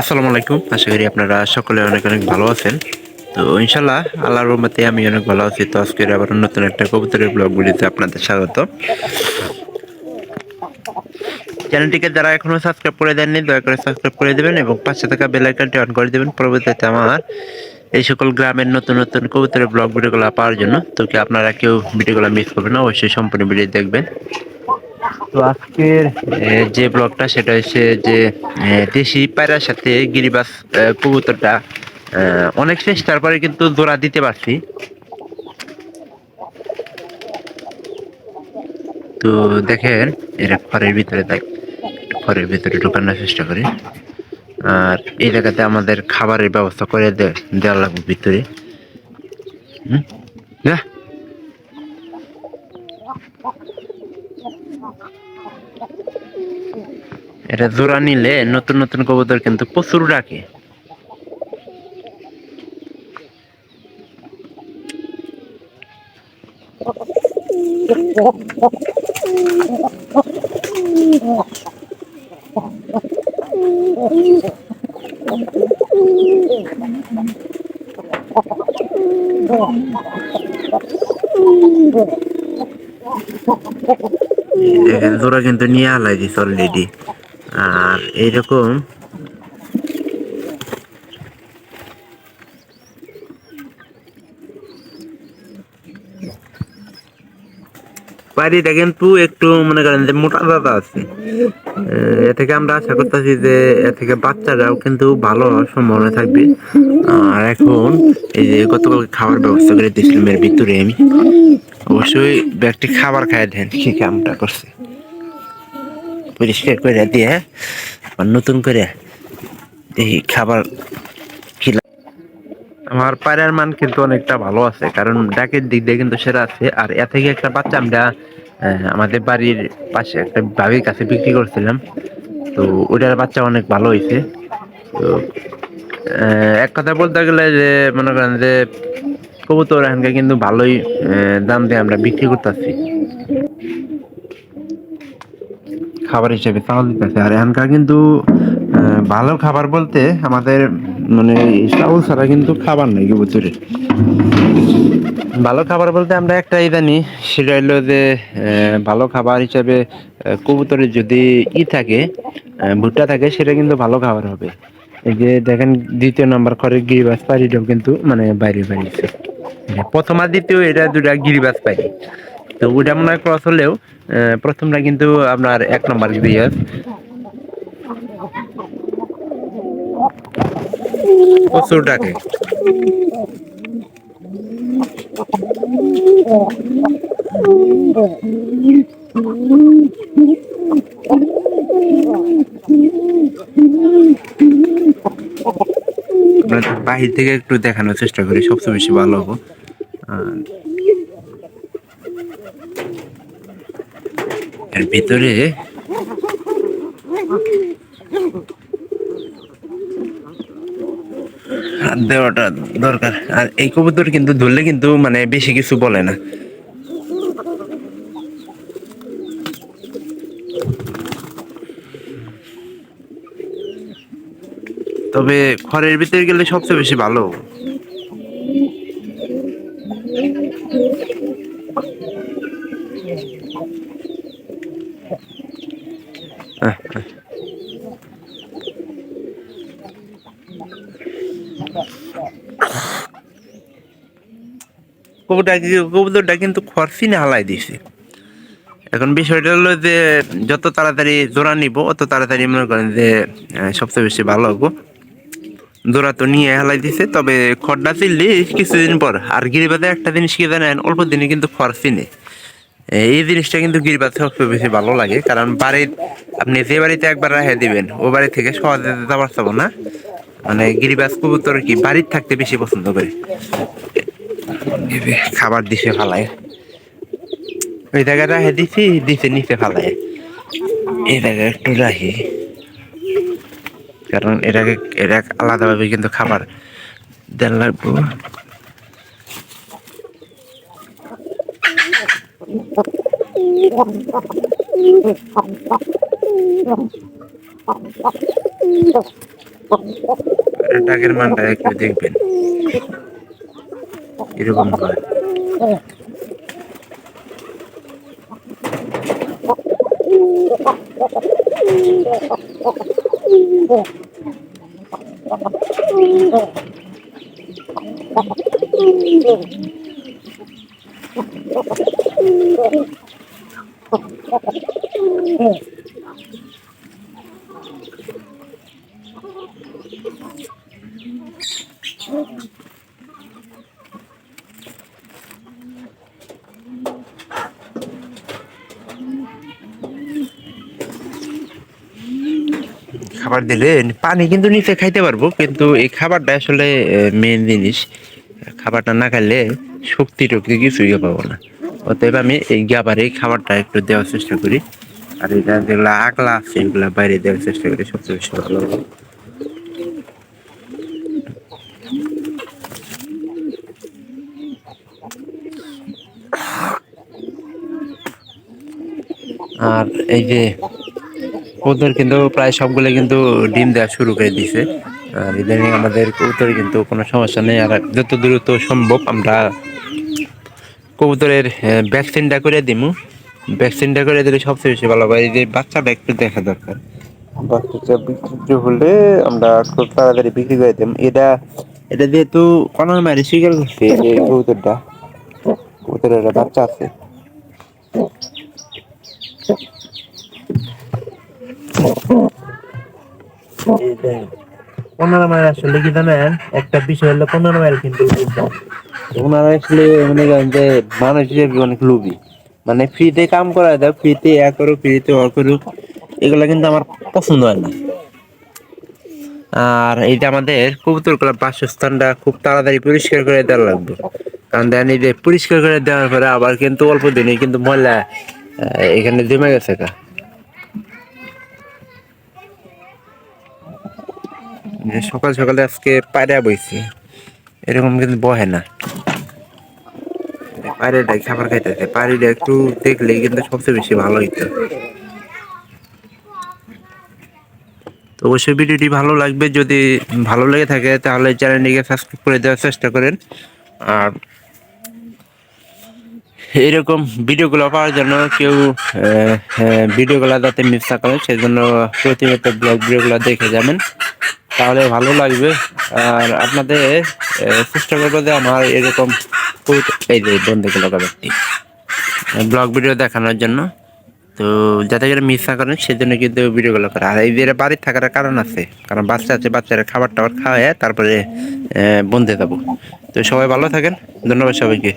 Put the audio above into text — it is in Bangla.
আসসালামু আলাইকুম। আশা করি আপনারা সকলে অনেক অনেক ভালো আছেন। তো ইনশাল্লাহ আল্লাহর রহমতে আমি অনেক ভালো আছি। তো আজকের আবার নতুন একটা কবুতরের ব্লগ ভিডিওতে আপনাদের স্বাগত। চ্যানেলটিকে যারা এখনও সাবস্ক্রাইব করে দেননি, দয়া করে সাবস্ক্রাইব করে দেবেন এবং পাশে থাকা বেল আইকনটি অন করে দেবেন। পরবর্তীতে আমার এই সকল গ্রামের নতুন নতুন কবুতরের ব্লগ ভিডিওগুলো পাওয়ার জন্য। তো কি আপনারা কেউ ভিডিওগুলো মিস করবেন অবশ্যই সম্পূর্ণ ভিডিও দেখবেন। তো আজকের যে ব্লগটা সেটা হচ্ছে যে দেশি পায়রার সাথে গিরিবাস কবুতরটা অনেক চেষ্টার পরে কিন্তু জোড়া দিতে পারছি। তো দেখেন এরা ঘরের ভিতরে দেখ ঘরের ভিতরে ঢোকানোর চেষ্টা করি। আর এই জায়গাতে আমাদের খাবারের ব্যবস্থা করে দেওয়া লাগবে ভিতরে। হুম? এটা জোড়া নিলে নতুন নতুন কবুতর কিন্তু প্রচুর ডাকে। জোড়া কিন্তু নিয়ে আলাই দিস অলরেডি এইরকম। বাড়িটা কিন্তু একটু মনে করেন যে মোটা দাদা আছে। এ থেকে আমরা আশা করতেছি যে এ থেকে বাচ্চারাও কিন্তু ভালো সম্ভাবনা থাকবে। আর এখন এই যে গতকাল খাবার ব্যবস্থা করে দিয়েছিলাম এর ভিতরে আমি। অবশ্যই ব্যক্তি খাবার খাই দেন কি কামটা করছে। পরিষ্কার করে দিয়ে আবার নতুন করে এই খাবার আমার পায়রার মান কিন্তু অনেকটা ভালো আছে, কারণ ডাকের দিক দিয়ে কিন্তু সেরা আছে। আর এ থেকে একটা বাচ্চা আমরা আমাদের বাড়ির পাশে একটা ভাবির কাছে বিক্রি করছিলাম। তো ওটার বাচ্চা অনেক ভালো হয়েছে। তো এক কথা বলতে গেলে যে, মনে করেন যে, কবুতর এখানকার কিন্তু ভালোই দাম দিয়ে আমরা বিক্রি করতেছি। খাবার হিসেবে চাউল দিতেছে। আর এখানকার কিন্তু ভালো খাবার বলতে আমাদের মানে চাউল ছাড়া কিন্তু খাবার নেই কবুতরের ভালো খাবার বলতে আমরা একটাই জানি, সেটা হলো যে ভালো খাবার হিসেবে কবুতরের যদি ই থাকে ভুট্টা থাকে, সেটা কিন্তু ভালো খাবার হবে। এই যে দেখেন, দ্বিতীয় নাম্বার করে গিরিবাস পাড়িটাও কিন্তু মানে বাইরে বাইরেছে প্রথম আর দ্বিতীয়, এটা দুটা গিরিবাস পাড়ি। তো ওটা মনে হয় ক্রস হলেও প্রথমটা কিন্তু আপনার এক নম্বর গিরিবাস প্রচুর ডাকে। বাহির থেকে একটু দেখানোর চেষ্টা করি, সবচেয়ে বেশি ভালো হব। এর ভিতরে দেওয়াটা দরকার আর এই কবুতর কিন্তু ধরলে কিন্তু মানে বেশি কিছু বলে না তবে ঘরের ভিতরে গেলে সবচেয়ে বেশি ভালো। কবুতরটা কিন্তু খরচি হালাই দিছে। এখন বিষয়টা হলো যে, যত তাড়াতাড়ি জোড়া নিব, অত তাড়াতাড়ি মনে করেন যে সবচেয়ে বেশি ভালো হব। জোড়া তো নিয়ে হেলাই দিছে, তবে খড়টা চিনলি কিছুদিন পর, আর গিরিবাদে একটা জিনিস কি জানেন, অল্প দিনে কিন্তু খড় চিনে এই জিনিসটা কিন্তু গিরিবাদ সবচেয়ে বেশি ভালো লাগে, কারণ বাড়ির, আপনি যে বাড়িতে একবার রেখে দিবেন, ও বাড়ি থেকে সহজে যেতে পারছাবো না। মানে গিরিবাজ কবুতর কি বাড়ির থাকতে বেশি পছন্দ করে? খাবার দিছে ফালায়। ওই জায়গায় রাখে দিছি, দিছে, নিচে ফালায়। এই জায়গায় একটু রাখি। কারণ এটাকে, এটা আলাদাভাবে কিন্তু খাবার দেন লাগবো। ডাকের মানটা একটু দেখবেন এরকম হয় খাবার দিলে, পানি কিন্তু নিচে খাইতে পারব, কিন্তু এই খাবারটা আসলে মেন জিনিস। খাবারটা না খাইলে শক্তি টক্তি কিছুই পাবো না। অতএব আমি এই গাবার খাবারটা একটু দেওয়ার চেষ্টা করি। আর এটা যেগুলো আগলা আছে, এগুলা বাইরে দেওয়ার চেষ্টা করি সবচেয়ে বেশি ভালো আর এই যে কবুতর কিন্তু প্রায় সবগুলো কিন্তু ডিম দেওয়া শুরু করে দিছে। আর ইদানিং আমাদের কবুতর কিন্তু কোনো সমস্যা নেই, আর যত দ্রুত সম্ভব আমরা কবুতরের ভ্যাকসিনটা করে দিমু। ভ্যাকসিনটা করে দিলে সবচেয়ে বেশি ভালো এই যে বাচ্চাটা একটু দেখা দরকার। বাচ্চাটা বিক্রি হলে আমরা খুব তাড়াতাড়ি বিক্রি করে দিম এটা এটা যেহেতু কনার মারি শিকার করছে, এই কবুতরটা, কবুতরের একটা বাচ্চা আছে। পনেরো মাইল আসলে কি জানেন? একটা বিষয় হলো পনেরো মাইল কিন্তু ওনারা আসলে মনে করেন যে মানুষ হিসেবে অনেক মানে ফ্রিতে কাম করা দেয় ফ্রিতে করো ফ্রিতে এগুলো কিন্তু আমার পছন্দ হয় না। আর এইটা আমাদের কবুতর বাসস্থানটা খুব তাড়াতাড়ি পরিষ্কার করে দেওয়া লাগবে। কারণ দেন এই যে পরিষ্কার করে দেওয়ার পরে আবার কিন্তু অল্প দিনে কিন্তু ময়লা এখানে জমে গেছে কা যে সকাল সকালে আজকে পায়রা বইছে। এরকম কিন্তু বহে না। পায়রাটাই খাবার খাইতেছে। পায়রাটা একটু দেখলেই কিন্তু সবচেয়ে বেশি ভালো হইতো। তো অবশ্যই ভিডিওটি ভালো লাগবে। যদি ভালো লেগে থাকে তাহলে চ্যানেলটিকে সাবস্ক্রাইব করে দেওয়ার চেষ্টা করেন। আর এরকম ভিডিওগুলো পাওয়ার জন্য কেউ আহ, ভিডিওগুলো যাতে মিস না সেই জন্য প্রতিনিয়ত ব্লগ ভিডিওগুলো দেখে যাবেন। তাহলে ভালো লাগবে। আর আপনাদের চেষ্টা করব যে আমার এরকম এই যে বন্ধু বন্ধুগুলো ব্যক্তি ব্লগ ভিডিও দেখানোর জন্য। তো যাতে করে মিস না করেন, সেজন্য কিন্তু ভিডিওগুলো করা। আর এই যে বাড়ির থাকার কারণ আছে, কারণ বাচ্চা আছে, বাচ্চারা খাবার টাবার খাওয়ায়, তারপরে বন্ধে যাব। তো সবাই ভালো থাকেন। ধন্যবাদ সবাইকে।